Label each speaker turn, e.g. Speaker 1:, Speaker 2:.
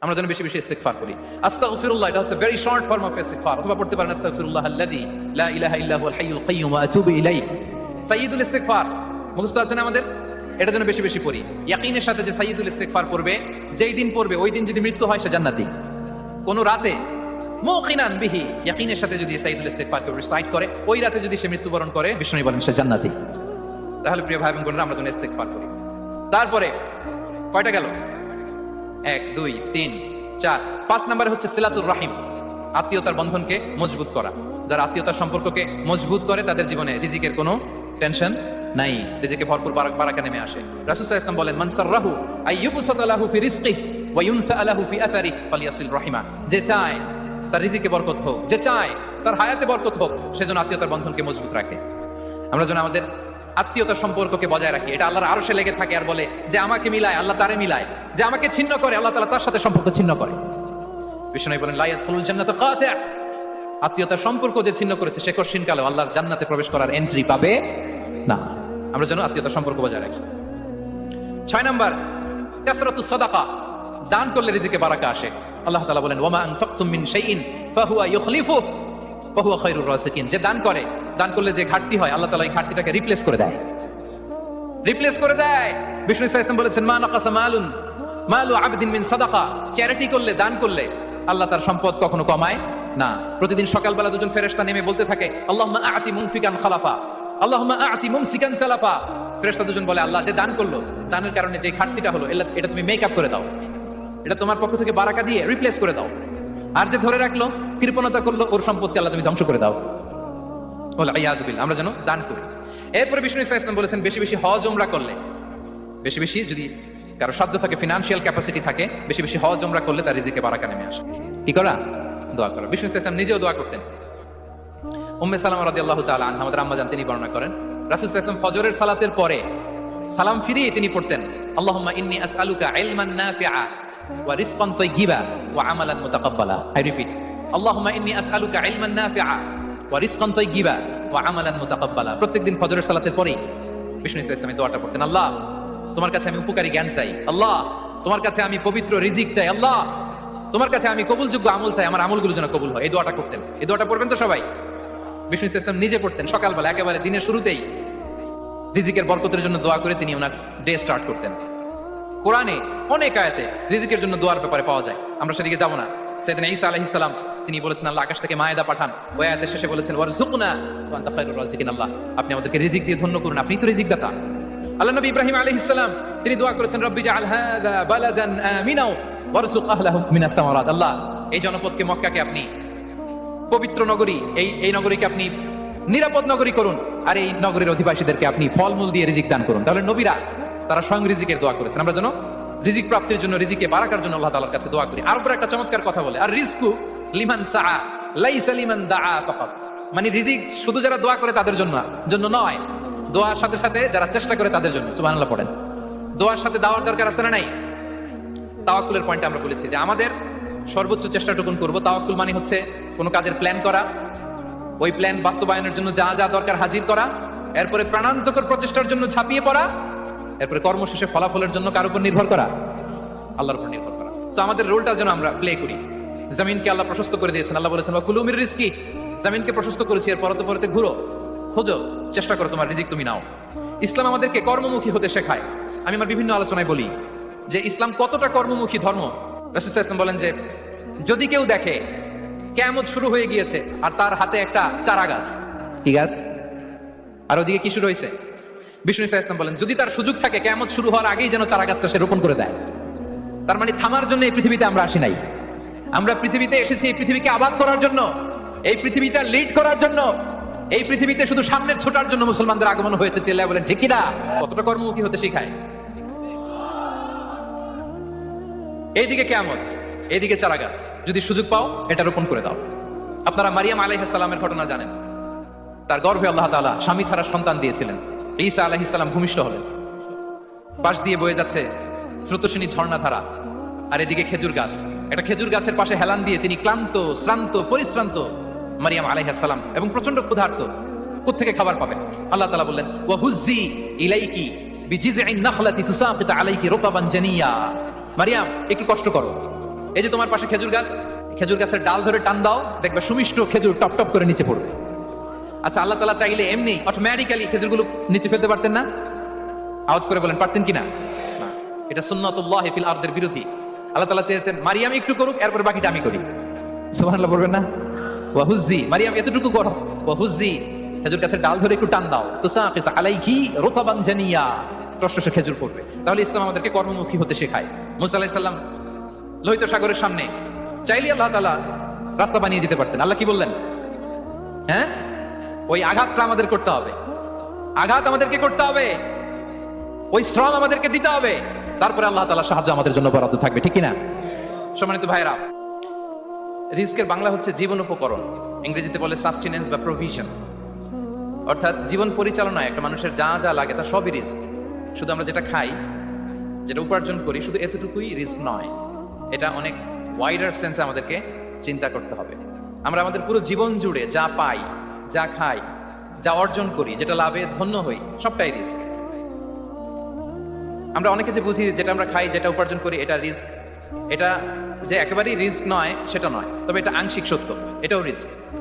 Speaker 1: আমরা যেন বেশি বেশি ইস্তেগফার করি। আস্তাগফিরুল্লাহ, এটা হচ্ছে ভেরি শর্ট ফর্ম অফ ইস্তেগফার। অথবা পড়তে পারেন, আস্তাগফিরুল্লাহ আল্লাযী লা ইলাহা ইল্লা হুয়াল হাইয়ুল কাইয়্যুম ওয়া আতুবু ইলাইহি। সাইয়্যিদুল ইস্তেগফার। মুখস্থ আছে না আমাদের? এটা যেন বেশি বেশি পড়ি। ইয়াকিনের সাথে যে সাইয়্যিদুল ইস্তেগফার পড়বে, যেই দিন পড়বে, ওই দিন যদি মৃত্যু হয়, সে জান্নাতি। কোন রাতে? মুকিনান বিহি। ইয়াকিনের সাথে যদি সাইয়্যিদুল ইস্তেগফার কে রিসাইট করে, ওই রাতে যদি সে মৃত্যুবরণ করে বিষ্ণু বলেন সে জান্নাতি। তাহলে প্রিয় ভাই এবং বোনেরা, আমরা যেন ইস্তেগফার করি। তারপরে, কয়টা গেল? এক, দুই, তিন, চার। পাঁচ নম্বরে হচ্ছে সিলাতুর রাহিম। আত্মীয়তার বন্ধনকে মজবুত করা। যারা আত্মীয়তার সম্পর্ককে মজবুত করে, তাদের জীবনে রিজিকের কোনো টেনশন নাই। রিজিকে ভরপুর বারাক নেমে আসে। আলাইহি ওয়াসাল্লাম বলেন, মান সাররাহু আইয়ুবসাতা লাহু ফি রিজকি ওয়া ইউনসা লাহু ফি আসারি ফালিয়াসিল রাহিমা। যে চায় তার রিজিকে বরকত হোক, যে চায় তার হায়াতে বরকত হোক সেজন্য আত্মীয়তার বন্ধনকে মজবুত রাখে। আমরা যেন আমাদের আত্মীয়তার সম্পর্ককে বজায় রাখি। এটা আল্লাহর আরশে লেগে থাকে আর বলে যে আমাকে মিলায়, আল্লাহ তারে মিলায়। যে আমাকে ছিন্ন করে, আল্লাহ তাআলা তার সাথে সম্পর্ক ছিন্ন করে। বিষ্ণু বলেন লাইয়াত ফুলুল জান্নাত আত্মীয়তার সম্পর্ক যে ছিন্ন করেছে, সে কশিন কালে আল্লাহর জান্নাতে প্রবেশ করার এন্ট্রি পাবে না। আমরা যেন আত্মীয়তার সম্পর্ক বজায় রাখি। ছয় নম্বর কাসরাতুস সাদাকা। দান করলে রিজিকে বারাকা আসে। আল্লাহ তাআলা বলেন ওমা আনফাকতুম মিন শাইইন, ফাহুয়া ইউখলিফু ওয়া খায়রুর রাসিকিন। যে দান করে দান করলে যে ঘাটতি হয়, আল্লাহ তালা এই ঘাটতিটাকে রিপ্লেস করে দেয়। রিপ্লেস করে দেয়। বিষ্ণু ইসলাম বলেছেন, মা নাকাসা মালুন, মালু আবদিন মিন সাদাকা। চ্যারিটি করলে, দান করলে আল্লাহ তার সম্পদ কখনো কমায় না। প্রতিদিন সকালবেলা দুজন ফেরেশতা নেমে বলতে থাকে, আল্লাহুম্মা আতি মুনফিকান খালাফা। আল্লাহুম্মা আতি মুমসিকান চালাফা ফেরেশতা দুজন বলে, আল্লাহ, যে দান করল, দানের কারণে যে ঘাটতিটা হলো এটা তুমি মেকআপ করে দাও। এটা তোমার পক্ষ থেকে বারাকা দিয়ে রিপ্লেস করে দাও। আর যে ধরে রাখল, কৃপণতা করল, ওর সম্পদকে আল্লাহ তুমি ধ্বংস করে দাও। আমরা যেন দান করি। এরপরে বিষ্ণু ইসলাম ইসলাম বলেছেন, বেশি বেশি হজ ওমরা করলে। বেশি বেশি যদি কারও সাধ্য থাকে ফিনান্সিয়াল ক্যাপাসিটি থাকে, বেশি বেশি হজ ওমরা করলে তার রিজিকে বারাকা নেমে আসে। কি করা? দোয়া করা। বিষ্ণু ইসলাম নিজেও দোয়া করতেন। উম্মে সালাম রাদিয়াল্লাহু তাআলা আনহা, আমাদের আম্মা জান তিনি বর্ণনা করেন, রাসূল ওয়াসাল্লাম ফজরের সালাতের পরে সালাম ফিরিয়ে তিনি পড়তেন, আল্লাহুম্মা ইন্নী আসআলুকা ইলমান নাফিআ ওয়া রিজকান তাইয়্যিবা ওয়া আমালান মুতাকাব্বালা। আই রিপিট আল্লাহুম্মা ইন্নী আসআলুকা ইলমান নাফিআ ওয়া আমালান প্রত্যেকদিন ফজরের সালাতের পরেই বিষ্ণু দোয়াটা পড়তেন, আল্লাহ, তোমার কাছে আমি উপকারী জ্ঞান চাই। আল্লাহ, তোমার কাছে আমি পবিত্র রিজিক চাই। আল্লাহ, তোমার কাছে আমি কবুলযোগ্য আমল চাই। আমার আমলগুলো যেন কবুল হয়। এই দোয়াটা করতেন। এই দোয়াটা পড়বেন তো সবাই? বিষ্ণু ইসলাম নিজে পড়তেন সকালবেলা, একেবারে দিনের শুরুতেই। রিজিকের বরকতের জন্য দোয়া করে তিনি ওনার ডে স্টার্ট করতেন। কোরআনে অনেক আয়াতে রিজিকের জন্য দোয়ার ব্যাপারে পাওয়া যায়। আমরা সেদিকে যাব না। সেদিন ঈসা আলাইহিস সালাম তিনি বলেছেন, আল্লাহ আকাশ থেকে মায়েদা পাঠান। ওই আয়াতের শেষে বলেছেন ওয়ারজুকনা ওয়া আনতা খায়রুর রাজিকিন আল্লাহ। আপনি আমাদেরকে রিজিক দিয়ে ধন্য করুন। আপনি তো রিজিক দাতা আল্লাহ নবী ইব্রাহিম আলাইহিস সালাম, তিনি দোয়া করেছেন, রব্বি জাআল হাযা বালাদান আমিনাও ওয়ারজুক আহলাহু মিনাস সামারাত। আল্লাহ, এই জনপদকে মক্কাকে আপনি, পবিত্র নগরী, এই এই নগরীকে আপনি নিরাপদ নগরী করুন। আর এই নগরীর অধিবাসীদেরকে আপনি ফলমূল দিয়ে রিজিক দান করুন। তাহলে নবীরা, তারা স্বয়ং রিজিকের দোয়া করেছেন। আমরা যেন রিজিক প্রাপ্তির জন্য, রিজিকে বারাকার জন্য আল্লাহ তাআলার কাছে দোয়া করি। আর একটা চমৎকার কথা বলে, আর রিজকু লিমান সাআ, লাইসা লিমান দাআ ফাকাত। মানে রিজিক শুধু যারা দোয়া করে তাদের জন্য জন্য নয়, দোয়ার সাথে সাথে যারা চেষ্টা করে তাদের জন্য, সুবহানাল্লাহ পড়েন। দোয়ার সাথে দাওয়ার দরকার আছে না নাই? তাওয়াক্কুলের পয়েন্টে আমরা বলেছি যে আমাদের সর্বোচ্চ চেষ্টাটুকুন করব। তাওয়াক্কুল মানে হচ্ছে কোনো কাজের প্ল্যান করা, ওই প্ল্যান বাস্তবায়নের জন্য যা যা দরকার হাজির করা, এরপরে প্রাণান্তকর প্রচেষ্টার জন্য ঝাঁপিয়ে পড়া, এরপরে কর্মশেষে ফলাফলের জন্য কার উপর নির্ভর করা? আল্লাহর উপর নির্ভর করা। তো আমাদের রোলটা যেন আমরা প্লে করি। জমিনকে আল্লাহ প্রশস্ত করে দিয়েছেন। আল্লাহ বলেছেন বা কুলুমির রিস্কি জমিনকে প্রশস্ত করেছি এর পরতে পরতে ঘুরো, খোঁজো, চেষ্টা করো তোমার রিজিক তুমি নাও। ইসলাম আমাদেরকে কর্মমুখী হতে শেখায়। আমি আমার বিভিন্ন আলোচনায় বলি যে, ইসলাম কতটা কর্মমুখী ধর্ম? রাসূল ইসলাম বলেন যে, যদি কেউ দেখে কেমন শুরু হয়ে গিয়েছে আর তার হাতে একটা চারা গাছ। কি গাছ? আর ওদিকে কি শুরু হয়েছে? বিষ্ণু ইসা ইসলাম বলেন, যদি তার সুযোগ থাকে কেমন শুরু হওয়ার আগেই যেন চারা গাছটা সে রোপণ করে দেয়। তার মানে থামার জন্য এই পৃথিবীতে আমরা আসি নাই। আমরা পৃথিবীতে এসেছি, এই পৃথিবীকে আবাদ করার জন্য, এই পৃথিবীটা লিড করার জন্য, এই পৃথিবীতে শুধু সামনের ছোটার জন্য মুসলমানদের আগমন হয়েছে, চেল্লায় বলেন, ঠিক কিনা কতটা কর্মমুখী হতে শেখায়? এইদিকে কেমন এইদিকে চারা গাছ যদি সুযোগ পাও, এটা রোপণ করে দাও। আপনারা মারিয়াম আলাইহিস সালামের ঘটনা জানেন। তার গর্ভে আল্লাহ তাআলা স্বামী ছাড়া সন্তান দিয়েছিলেন। ঈসা আলাইহিস সালাম ভূমিষ্ঠ হলেন। পাশ দিয়ে বয়ে যাচ্ছে স্রোতস্বিনী ঝর্ণাধারা। আর এদিকে খেজুর গাছ। একটা খেজুর গাছের পাশে হেলান দিয়ে তিনি ক্লান্ত, শ্রান্ত, পরিশ্রান্ত মারিয়াম আলাইহিস সালাম এবং প্রচণ্ড ক্ষুধার্ত কোত্থেকে খাবার পাবেন? আল্লাহ তাআলা বললেন ওয়া হুজ্জি ইলাইকি মারিয়াম, একটু কষ্ট করো। এই যে তোমার পাশে খেজুর গাছ, খেজুর গাছের ডাল ধরে টান দাও, দেখবে সুমিষ্ট খেজুর টপ টপ করে নিচে পড়বে। আচ্ছা আল্লাহ তালা চাইলে এমনি অটোমেটিক্যালি খেজুরগুলো নিচে ফেলতে পারতেন না? আওয়াজ করে বলেন, পারতেন কিনা। এটা সুন্নাতুল্লাহ ফিল আরদের বিরোধী। আল্লাহ তালা চেয়েছেন, মারিয়াম একটু করুক, এরপর বাকিটা আমি করি। সুবহানাল্লাহ বলবেন না? ওয়াহুজি মারিয়াম এতটুকু করো। ওয়াহুজি খেজুর গাছের ডাল ধরে একটু টান দাও। তুসাকিত আলাইহি রুতাবান জানিয়া। টসটসে খেজুর পড়বে তাহলে ইসলাম আমাদেরকে কর্মমুখী হতে শেখায়। মুসা আলাইহিস সালাম লোহিত সাগরের সামনে চাইলে আল্লাহ তাআলা রাস্তা বানিয়ে দিতে পারতেন। আল্লাহ কি বললেন? হ্যাঁ? ওই আঘাতটা আমাদের করতে হবে। আঘাত আমাদেরকে করতে হবে। ওই শ্রম আমাদেরকে দিতে হবে। তারপরে আল্লাহ তাআলা সাহায্য আমাদের জন্য বরাদ্দ থাকবে, ঠিক কিনা? সম্মানিত ভাইরা রিস্কের বাংলা হচ্ছে জীবন উপকরণ। ইংরেজিতে বলে সাস্টেনেন্স বা প্রভিশন অর্থাৎ জীবন পরিচালনায় একটা মানুষের যা যা লাগে তা সবই রিস্ক শুধু আমরা যেটা খাই, যেটা উপার্জন করি, শুধু এতটুকুই রিস্ক নয়, এটা অনেক ওয়াইডার সেন্সে আমাদেরকে চিন্তা করতে হবে। আমরা আমাদের পুরো জীবন জুড়ে যা পাই, যা খাই, যা অর্জন করি, যেটা লাভে ধন্য হই, সবটাই রিস্ক আমরা অনেকে যে বুঝি যেটা আমরা খাই, যেটা উপার্জন করি, এটা রিস্ক। এটা যে একেবারেই রিস্ক নয়, সেটা নয়। তবে এটা আংশিক সত্য। এটাও রিস্ক।